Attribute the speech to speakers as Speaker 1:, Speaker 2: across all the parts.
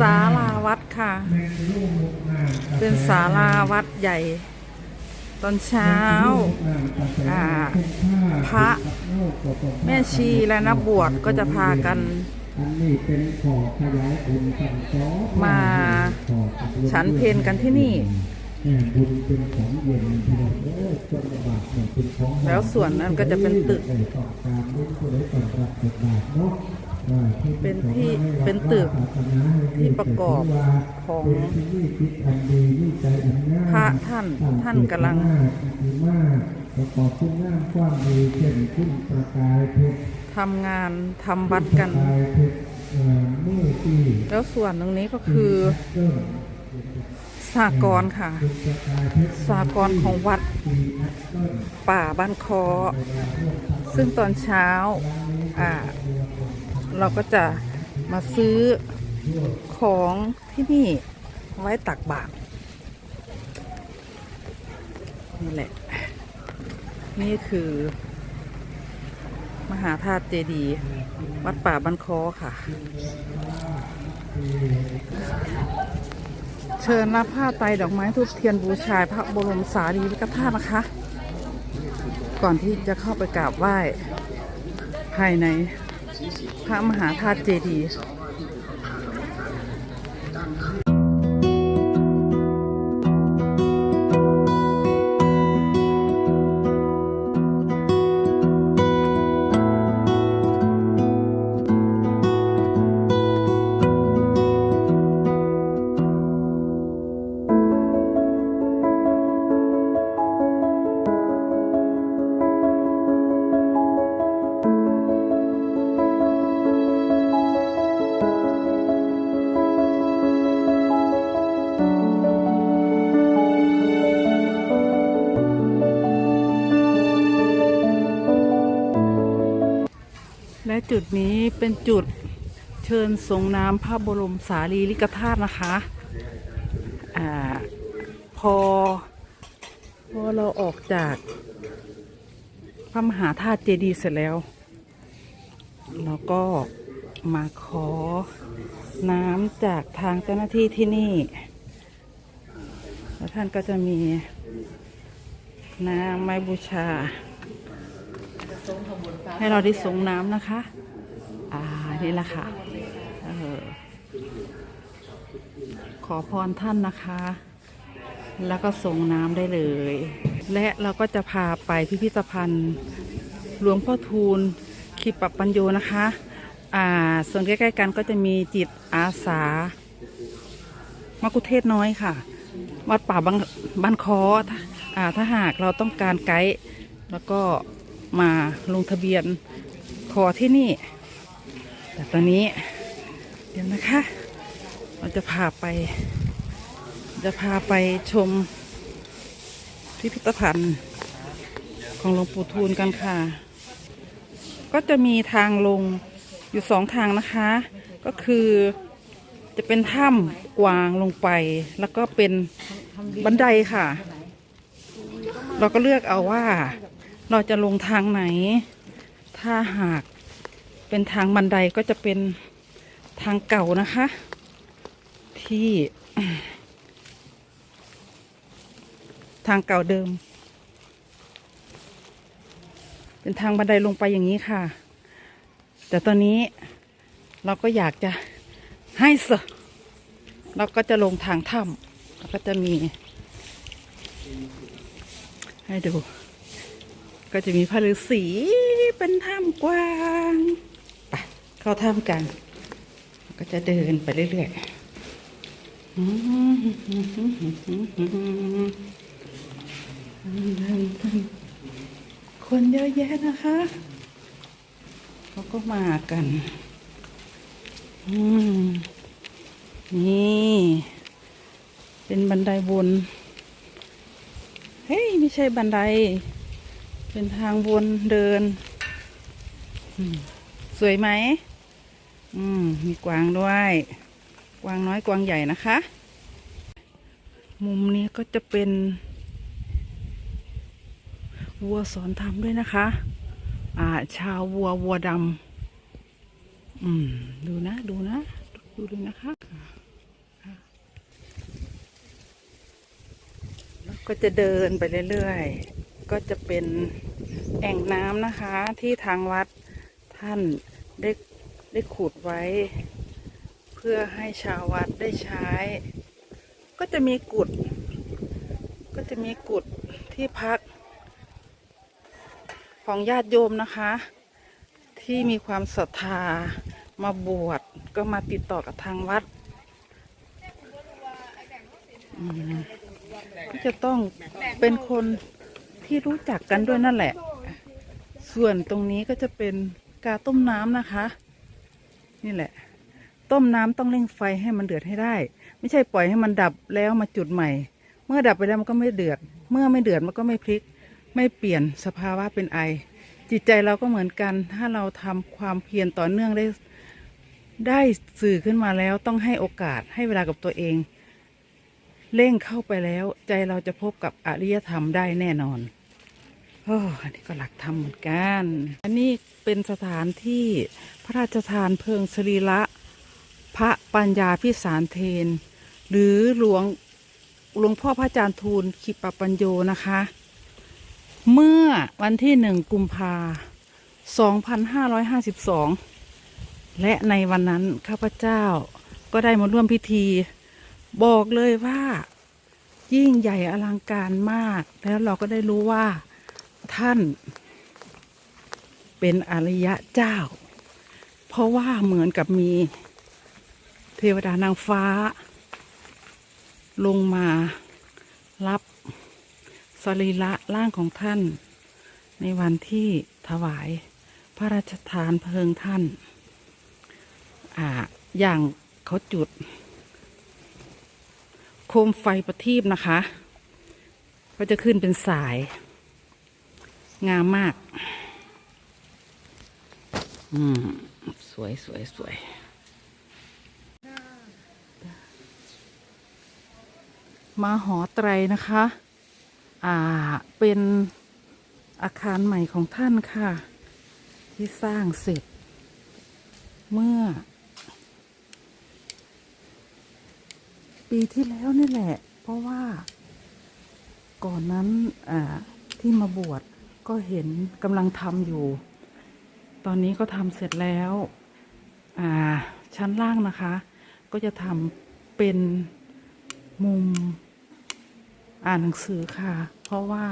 Speaker 1: ศาลาวัดค่ะ เป็นศาลาวัดใหญ่ ตอนเช้าอ่าพระ แม่ชีและนักบวชก็จะพากันมาฉันเพลกันที่นี่ แล้วส่วนนั้นก็จะเป็นตึก เป็นที่เป็นตึกที่ประกอบของพระท่านท่านกำลัง
Speaker 2: ประกอบคุณงามความดีเช่นคุณประกายเพชร
Speaker 1: ทำงานทำวัดกัน แล้วส่วนตรงนี้ก็คือสากรค่ะ สากรของวัด
Speaker 2: ป่า
Speaker 1: บ้านคอ ซึ่งตอนเช้าอ่า เราก็จะมาซื้อของที่นี่ไว้ตักบาตรนี่แหละ นี่คือ มหาธาตุเจดีย์วัดป่าบ้านคอค่ะ เชิญรับผ้าไตรดอกไม้ทูบเทียนบูชาพระบรมสารีริกธาตุนะคะ ก่อนที่จะเข้าไปกราบไหว้ภายใน พระมหาธาตุเจดีย์ จุดนี้เป็นจุดเชิญส่งน้ำพระบรมสารีริกธาตุนะคะอาพอพอเราออกจากพระมหาธาตุเจดีย์เสร็จแล้วเราก็มาขอน้ำจากทางเจ้าหน้าที่ที่นี่ แล้วท่านก็จะมีน้ำไม้บูชา ให้เราได้ส่งน้ำนะคะ อ่า นี่แหละค่ะเออขอพรท่านนะคะ แล้วก็ส่งน้ำได้เลย และเราก็จะพาไปพิพิธภัณฑ์หลวงพ่อทูลขีปปัญโยนะคะ อ่า ส่วนใกล้ๆกันก็จะมีจิตอาสา มกุเทศน้อยค่ะ วัดป่าบางบ้านคอถ้าอ่าถ้าหากเราต้องการไกด์แล้วก็มาลงทะเบียนขอที่นี่ แต่ตอนนี้ เดี๋ยวนะคะ เราจะพาไป จะพาไปชมพิพิธภัณฑ์ของหลวงปู่ทูลกันค่ะ ก็จะมีทางลงอยู่สองทางนะคะ ก็คือจะเป็นถ้ำกวางลงไป แล้วก็เป็นบันไดค่ะ เราก็เลือกเอาว่า เราจะลงทางไหน ถ้าหาก เป็นทางบันไดก็จะเป็นทางเก่านะคะ ที่ทางเก่าเดิม เป็นทางบันไดลงไปอย่างนี้ค่ะ แต่ตอนนี้เราก็อยากจะให้สเราก็จะลงทางถ้ำแล้วก็จะมี ให้ดู ก็จะมีพระฤาษีเป็นถ้ำกว้าง เข้าถ้ำกันก็จะเดินไปเรื่อยๆคนเยอะแยะนะคะเขาก็มากันนี่ เป็นบันไดบน เฮ้ย ไม่ใช่บันได เป็นทางวนเดิน สวยไหม อืม มีกวางด้วย กวางน้อยกวางใหญ่นะคะ มุมนี้ก็จะเป็น วัวสอนทำด้วยนะคะ อ่า ชาววัววัวดำอืม ดูนะ ดูนะ ดูดูนะคะแล้วก็จะเดินไปเรื่อยๆ ก็จะเป็นแอ่งน้ำนะคะที่ทางวัดท่านได้ ได้ขุดไว้ เพื่อให้ชาววัดได้ใช้ ก็จะมีกุด ก็จะมีกุดที่พัก ของญาติโยมนะคะ ที่มีความศรัทธามาบวชก็มาติดต่อกับทางวัดก็จะต้องเป็นคนที่รู้จักกันด้วยนั่นแหละ ส่วนตรงนี้ก็จะเป็นกาต้มน้ำนะคะ นี่แหละ ต้มน้ำต้องเร่งไฟให้มันเดือดให้ได้ ไม่ใช่ปล่อยให้มันดับแล้วมาจุดใหม่ เมื่อดับไปแล้วมันก็ไม่เดือด เมื่อไม่เดือดมันก็ไม่พลิก ไม่เปลี่ยนสภาวะเป็นไอ จิตใจเราก็เหมือนกัน ถ้าเราทำความเพียรต่อเนื่องได้ได้สื่อขึ้นมาแล้วต้องให้โอกาสให้เวลากับตัวเอง เร่งเข้าไปแล้วใจเราจะพบกับอริยธรรมได้แน่นอน โอ้อันนี้ก็หลักธรรมเหมือนกัน อันนี้เป็นสถานที่พระราชทานเพลิงสรีระพระปัญญาพิสารเทน หรือหลวงหลวงพ่อพระอาจารย์ทูลขิปปัญโยนะคะ เมื่อวันที่หนึ่งกุมภาสองพันห้าร้อยห้าสิบสองและในวันนั้นข้าพเจ้าก็ได้มาร่วมพิธี บอกเลยว่า ยิ่งใหญ่อลังการมาก แล้วเราก็ได้รู้ว่า ท่าน เป็นอริยะเจ้า เพราะว่าเหมือนกับมีเทวดานางฟ้า ลงมารับสรีระร่างของท่าน ในวันที่ถวายพระราชทานเพลิงท่านอ่าอย่างเขาจุด โคมไฟประทีปนะคะ ก็จะขึ้นเป็นสาย งามมาก อืม สวยสวยสวยมาหอไตรนะคะ อ่า เป็นอาคารใหม่ของท่านค่ะ ที่สร้างเสร็จ เมื่อ ปีที่แล้วนี่แหละ เพราะว่า ก่อนนั้น อ่า ที่มาบวช ก็เห็นกำลังทำอยู่ ตอนนี้ก็ทำเสร็จแล้ว อ่า ชั้นล่างนะคะ ก็จะทำเป็นมุมอ่านหนังสือค่ะ เพราะว่า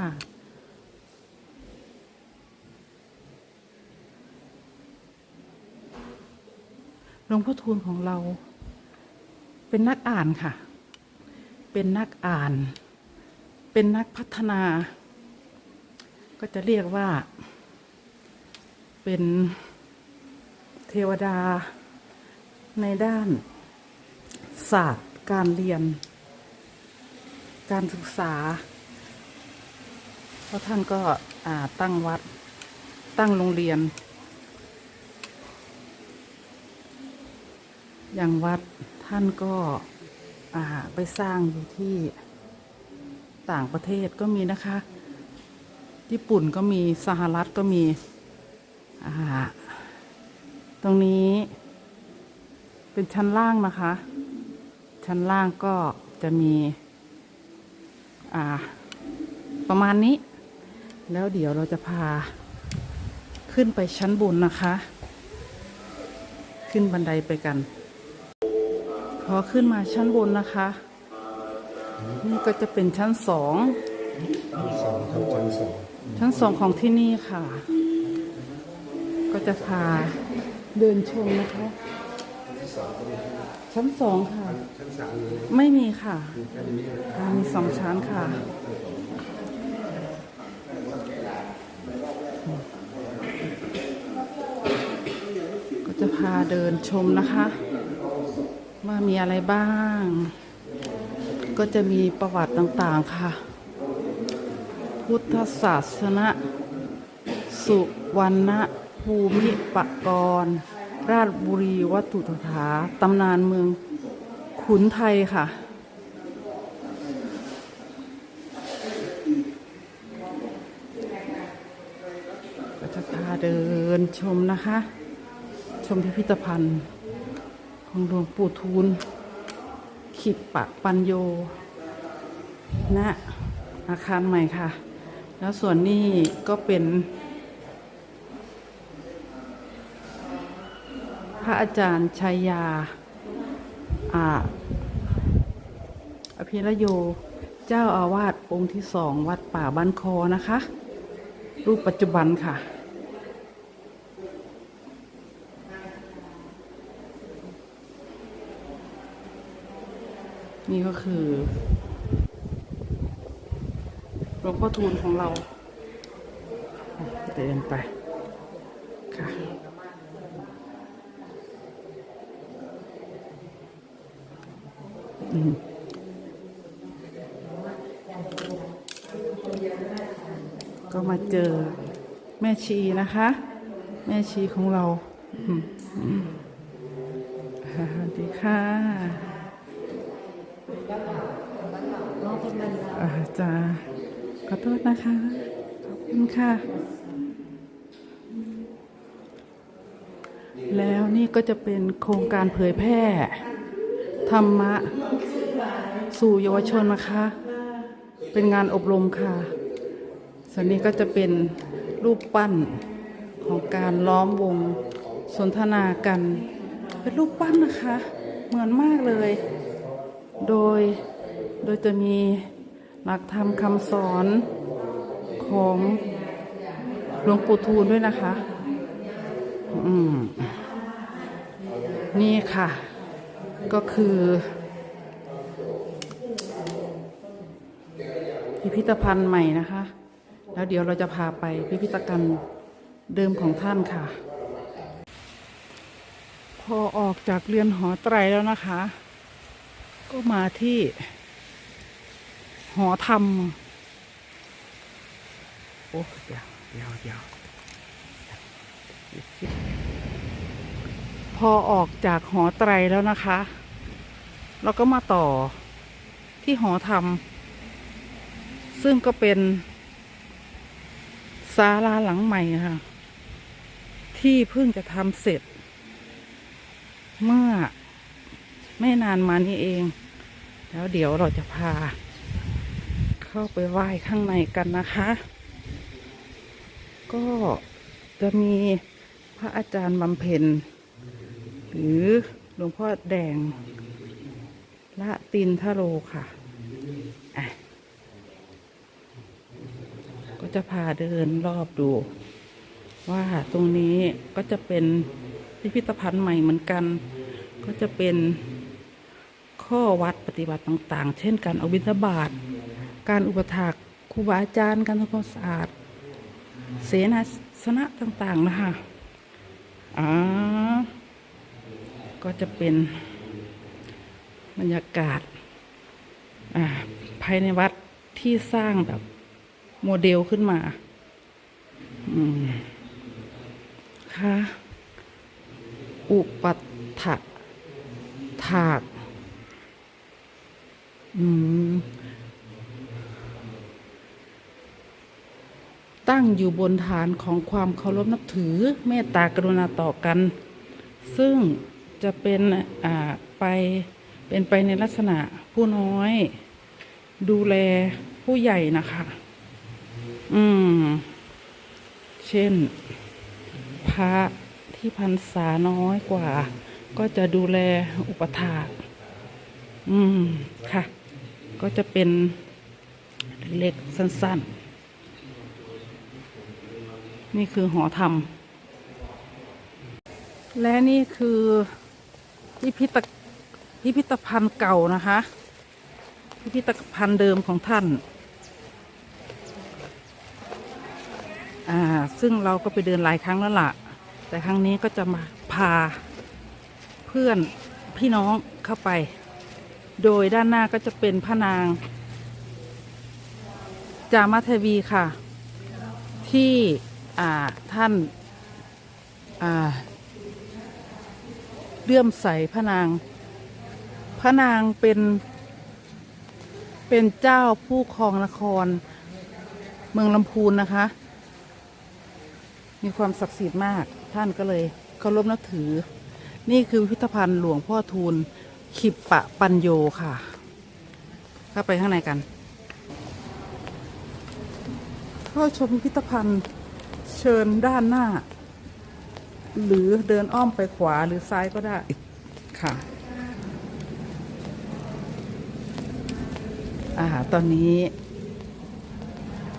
Speaker 1: หลวงพ่อทูลของเรา เป็นนักอ่านค่ะ เป็นนักอ่าน เป็นนักพัฒนา ก็จะเรียกว่า เป็นเทวดาในด้านศาสตร์การเรียน การศึกษา เพราะท่านก็ตั้งวัดตั้งโรงเรียน อย่างวัดท่านก็ไปสร้างอยู่ที่ต่างประเทศก็มีนะคะ ญี่ปุ่นก็มีสหรัฐก็มีตรงนี้ เป็นชั้นล่างนะคะ ชั้นล่างก็จะมีอ่าประมาณนี้ แล้วเดี๋ยวเราจะพาขึ้นไปชั้นบนนะคะ ขึ้นบันไดไปกัน พอขึ้นมาชั้นบนนะคะนี่ก็จะเป็นชั้นสอง
Speaker 2: สองครับชั้นสอง
Speaker 1: ชั้นสองของที่นี่ค่ะ ก็จะพาเดินชมนะคะ ชั้นสองค่ะ ไม่มีค่ะค่ะมีสองชั้นค่ะ ก็จะพาเดินชมนะคะ ว่ามีอะไรบ้าง ก็จะมีประวัติต่างๆค่ะ พุทธศาสนสุวรรณภูมิปกรณ์ราชบุรีวัตถุถถาตำนานเมืองขุนไทยค่ะ ก็จะพาเดินชมนะคะ ชมพิพิธภัณฑ์ ของหลวงปู่ทูลขิปปะปัญโยณะอาคารใหม่ค่ะ แล้วส่วนนี้ก็เป็นพระอาจารย์ชัยยาอาอภิรโย เจ้าอาวาสองค์ที่สองวัดป่าบ้านคอนะคะ รูปปัจจุบันค่ะ นี่ก็คือ หลวงพ่อทูลของเราเดินไปค่ะอืมก็มาเจอแม่ชีนะคะ แม่ชีของเราสวัสดีค่ะอาจารย์ อโทษนะคะ ขอบคุณค่ะ แล้วนี่ก็จะเป็นโครงการเผยแพร่ ธรรมะ สู่เยาวชนนะคะ เป็นงานอบรมค่ะส่วนนี้ก็จะเป็นรูปปั้นของการล้อมวงสนทนากัน เป็นรูปปั้นนะคะ เหมือนมากเลย โดยโดยจะมี หลักธรรมคำสอนของหลวงปู่ทูลด้วยนะคะ อืม นี่ค่ะ ก็คือพิพิธภัณฑ์ใหม่นะคะ แล้วเดี๋ยวเราจะพาไปพิพิธภัณฑ์เดิมของท่านค่ะ พอออกจากเรือนหอไตรแล้วนะคะ ก็มาที่ หอธรรม โอ้เดี๋ยวเดี๋ยวเดี๋ยวพอออกจากหอไตรแล้วนะคะ เราก็มาต่อที่หอธรรม ซึ่งก็เป็นศาลาหลังใหม่ค่ะ ที่เพิ่งจะทำเสร็จ เมื่อไม่นานมานี้เอง แล้วเดี๋ยวเราจะพา เข้าไปไหว้ข้างในกันนะคะ ก็จะมีพระอาจารย์บำเพ็ญ หรือหลวงพ่อแดงละตินทโรค่ะะก็จะพาเดินรอบดู ว่าตรงนี้ก็จะเป็นพิพิธภัณฑ์ใหม่เหมือนกัน ก็จะเป็นข้อวัดปฏิบัติต่าง ๆ เช่นการเอาบิณฑบาต การอุปถากครูบาอาจารย์การทำความสะอาด เสนาสนะต่างๆนะคะอ่าก็จะเป็นบรรยากาศอ่าภายในวัดที่สร้างแบบโมเดลขึ้นมา อืม ค่ะ อุปัฏฐถาก อืม ตั้งอยู่บนฐานของความเคารพนับถือเมตตากรุณาต่อกัน ซึ่งจะเป็นไปเป็นไปในลักษณะผู้น้อย ดูแลผู้ใหญ่นะคะ อืม เช่น พระที่พรรษาน้อยกว่า ก็จะดูแลอุปถาอืม ค่ะ ก็จะเป็นเล็กสั้น ๆ นี่คือหอธรรม และนี่คือพิพิธพิพิธภัณฑ์เก่านะคะ พิพิธภัณฑ์เดิมของท่าน อ่า ซึ่งเราก็ไปเดินหลายครั้งแล้วล่ะ แต่ครั้งนี้ก็จะมาพาเพื่อนพี่น้องเข้าไป โดยด้านหน้าก็จะเป็นพระนาง จามาเทวีค่ะ ที่ ท่านาเลื่อมใสพระนาง พระนางเป็น เป็นเจ้าผู้ครองนคร เมืองลำพูนนะคะ มีความศักดิ์สิทธิ์มากท่านก็เลยเคารพนับถือ นี่คือพิพิธภัณฑ์หลวงพ่อทูลขิปปะปัญโยค่ะ เข้าไปข้างในกัน เข้าชมพิพิธภัณฑ์ ชิญด้านหน้า หรือเดินอ้อมไปขวาหรือซ้ายก็ได้ค่ะอ่าตอนนี้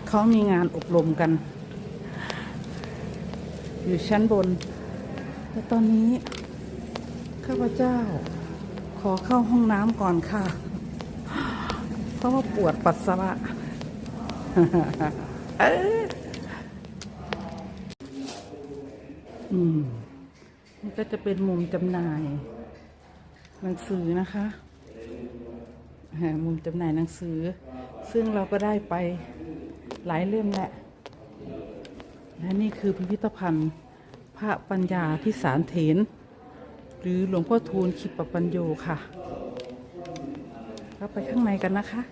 Speaker 1: เขามีงานอบรมกัน อยู่ชั้นบนแต่ตอนนี้ ข้าพเจ้า ขอเข้าห้องน้ำก่อนค่ะ เพราะว่าปวดปัสสาวะ เอ้ย อืมนี่ก็จะเป็นมุมจำหน่ายหนังสือนะคะอ่ามุมจำหน่ายหนังสือ ซึ่งเราก็ได้ไปหลายเล่มแหละ และนี่คือพิพิธภัณฑ์ พระปัญญาพิสารเถน หรือหลวงพ่อทูลขิปปัญโยค่ะเข้าไปข้างในกันนะคะ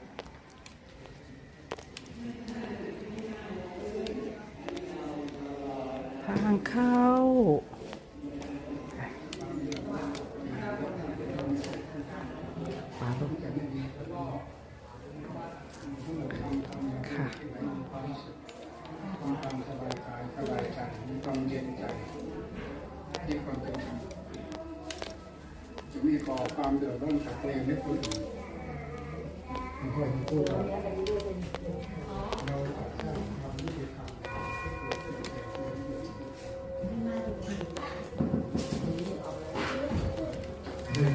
Speaker 1: ทาง เข้าปลงค่ะ
Speaker 2: ความสบายกายสบายใจมีความเย็นใจมีความเป็นธรรมจะมีก่อความเดือดร้อนขัดแย้งให้คนอื่นไม่ค่อยมีพูดว่า
Speaker 3: 여기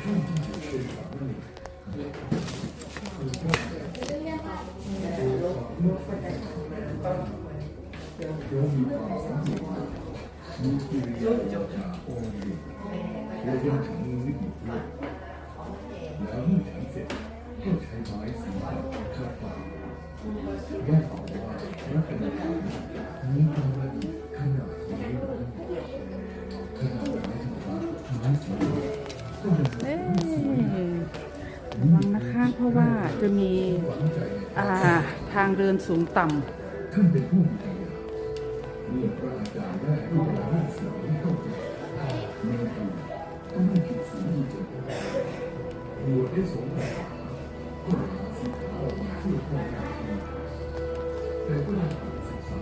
Speaker 3: 좀 เดินสู
Speaker 1: งต่
Speaker 3: ท่านเป็นผู้มีปัญญาเมื่อพระอาจารย์ได้รูปร่งสีเข้าใจในตัวก็ไม่ผิดสีดีจนบวชได้สมบัติก็หาสีขาวมาเพื่อป้องกันแต่ก็ยังถูกศึกษา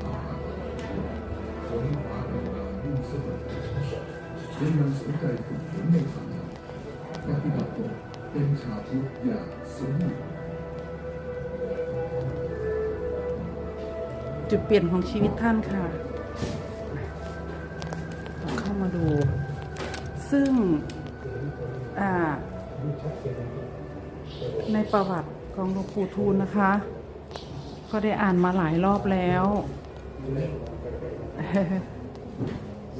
Speaker 3: ฝนฟ้าเป็นงายุ่งสนุกยังยังสนใจฝึกฝนในธรรมปฏิบัติตนเป็นชาวพุทธอย่างสมบูรณ์
Speaker 1: จุดเปลี่ยนของชีวิตท่านค่ะเข้ามาดู ซึ่งในประวัติของหลวงปู่ทูลนะคะ ก็ได้อ่านมาหลายรอบแล้ว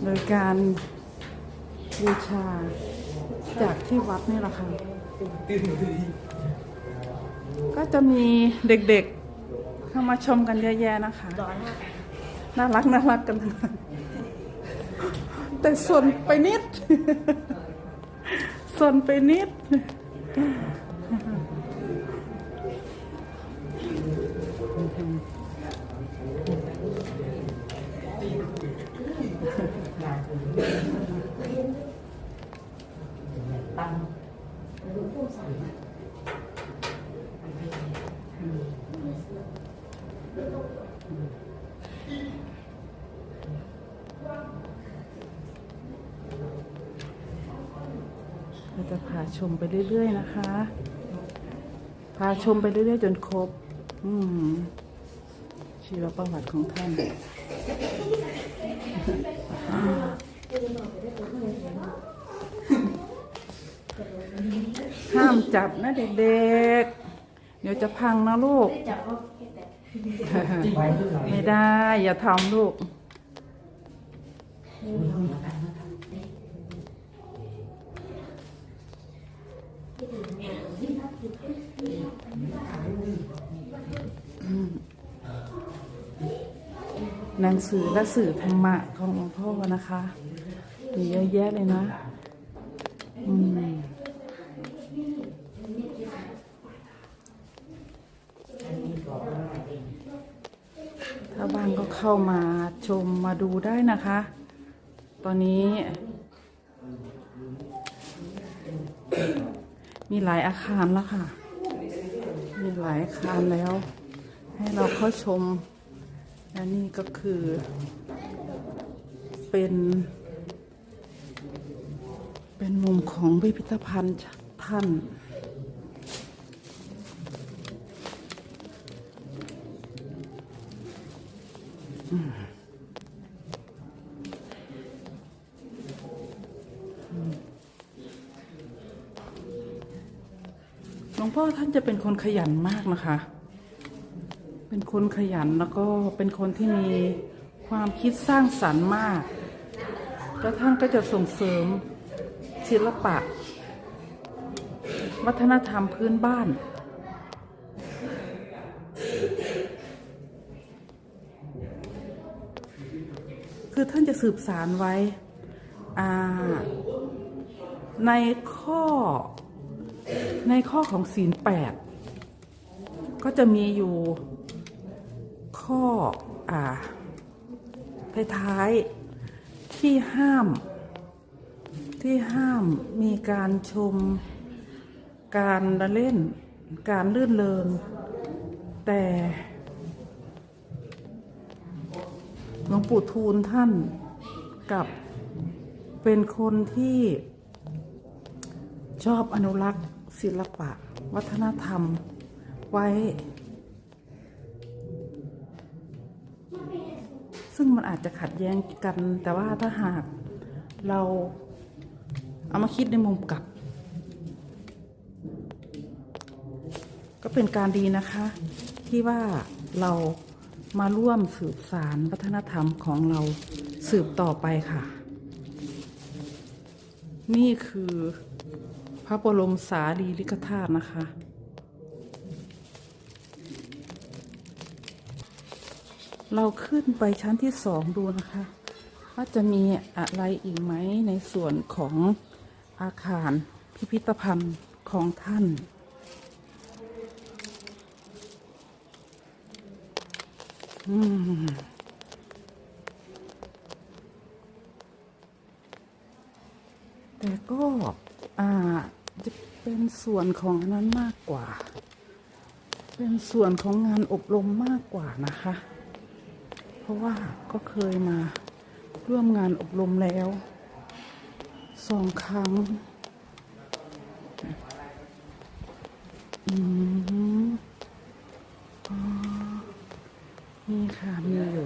Speaker 1: โดยการบูชาจากที่วัดนี่แหละค่ะก็จะมีเด็กๆ เข้ามาชมกันเยอะแยะนะคะ น่ารักน่ารักกันทั้งนั้นแต่ส่วนไปนิด ส่วนไปนิด ชมไปเรื่อย ๆ นะคะ พาชมไปเรื่อย ๆ จนครบ อืมชีวประวัติของท่านห้ามจับนะเด็กๆ เดี๋ยวจะพังนะลูก ไม่ได้ อย่าทำลูก หนังสือและสื่อธรรมะของหลวงพ่อนะคะมีเยอะแยะเลยนะ อืมถ้าบ้างก็เข้ามาชมมาดูได้นะคะ ตอนนี้ มีหลายอาคารแล้วค่ะ มีหลายอาคารแล้ว ให้เราเข้าชม และนี่ก็คือเป็น เป็นมุมของพิพิธภัณฑ์ท่านหลวงพ่อท่านจะเป็นคนขยันมากนะคะ เป็นคนขยันแล้วก็เป็นคนที่มีความคิดสร้างสรรค์มากแล้วท่านก็จะส่งเสริมศิลปะ วัฒนธรรมพื้นบ้านคือท่านจะสืบสารไว้ในข้อในข้อของศีลแปดก็จะมีอยู่ ข้ออ่าท้ายๆที่ห้าม ที่ห้ามมีการชม การละเล่น การลื่นเลิงแต่หลวงปู่ทูลท่านกับเป็นคนที่ชอบอนุรักษ์ศิลปะ วัฒนธรรมไว้ ซึ่งมันอาจจะขัดแย้งกัน แต่ว่าถ้าหากเราเอามาคิดในมุมกลับ ก็เป็นการดีนะคะ ที่ว่าเรามาร่วมสืบสารวัฒนธรรมของเราสืบต่อไปค่ะ นี่คือพระบรมสารีริกธาตุนะคะ เราขึ้นไปชั้นที่สองดูนะคะ ว่าจะมีอะไรอีกไหมในส่วนของอาคารพิพิธภัณฑ์ของท่านอืมแต่ก็อ่าจะเป็นส่วนของนั้นมากกว่า เป็นส่วนของงานอบรมมากกว่านะคะ เพราะว่าก็เคยมาร่วมงานอบรมแล้วสองครั้งอืมอ๋อนี่ค่ะมีอยู่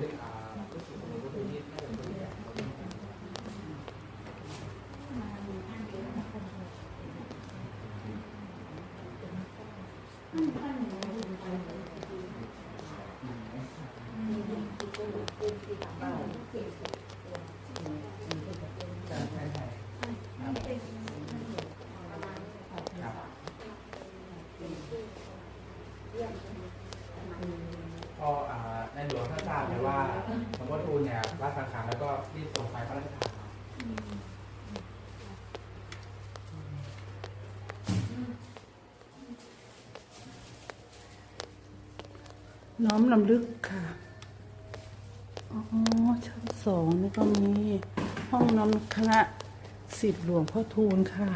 Speaker 4: ก็อ่าในหลวงท่านทราบเลยว่าหลวงพ่อทูลเนี่ยรัสังขารแล้วก็รีบส่งไปพระราชทานมา
Speaker 1: น้อมลำลึกค่ะ อ๋อ ชั้นสองนี่ก็มี ห้องน้ำคณะสิทธิหลวงพ่อทูลค่ะ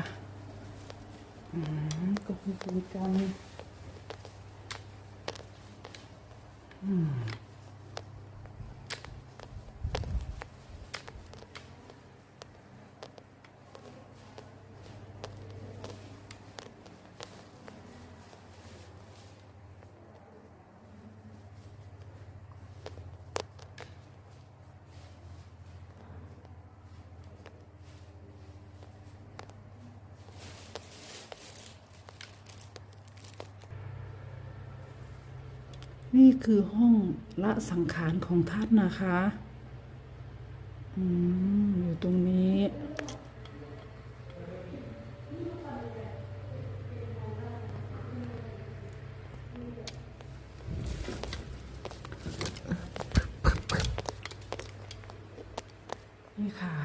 Speaker 1: อืมก็มีจริงจังอืม นี่คือห้องละสังขารของท่านนะคะอืมอยู่ตรงนี้นี่ค่ะ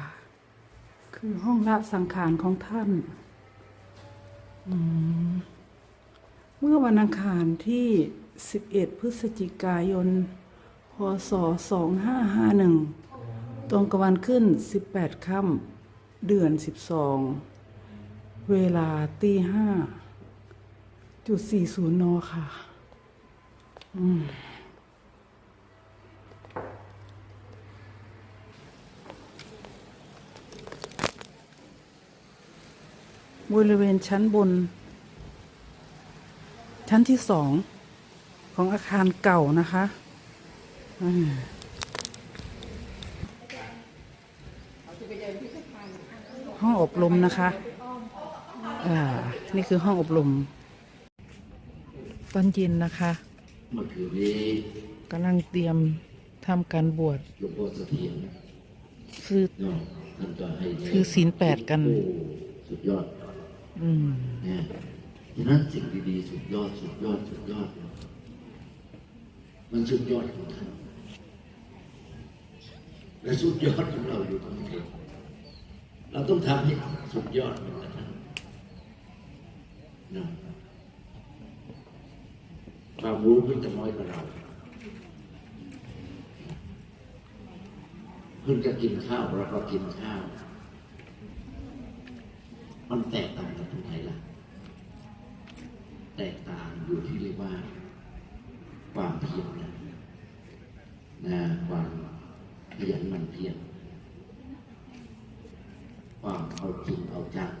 Speaker 1: คือห้องละสังขารของท่านอืมเมื่อวันอังคารที่ 11 พฤศจิกายน พศ 2551 ตรงกับวันขึ้น 18 ค่ำเดือน 12 เวลาตีห้าจุดสี่ศูนย์นค่ะ อืมบริเวณชั้นบน ชั้นที่สอง ของอาคารเก่านะคะห้องอบรมนะคะนี่คือห้องอบรม ตอนเย็นนะคะกำลังเตรียมทำการบวชคือคือศีลแปดกัน
Speaker 5: สุดยอด
Speaker 1: อืม
Speaker 5: เนี่ยฉะนั้นสิ่งดีๆ สุดยอด สุดยอด สุดยอด มันสุดยอดของท่านและสุดยอดของเราอยู่ตรงนี้เราต้องทำให้สุดยอดเหมือนกับานเนาะความรู้เพิ่งจะน้อยกว่าเราเพิ่งจะกินข้าวเราก็กินข้าว มันแตกต่างกันตรงไหนล่ะ แตกต่างอยู่ที่เรียกว่า ความเพียรนะนะความขยันหมันเพียรความเอาจริงเอาจัง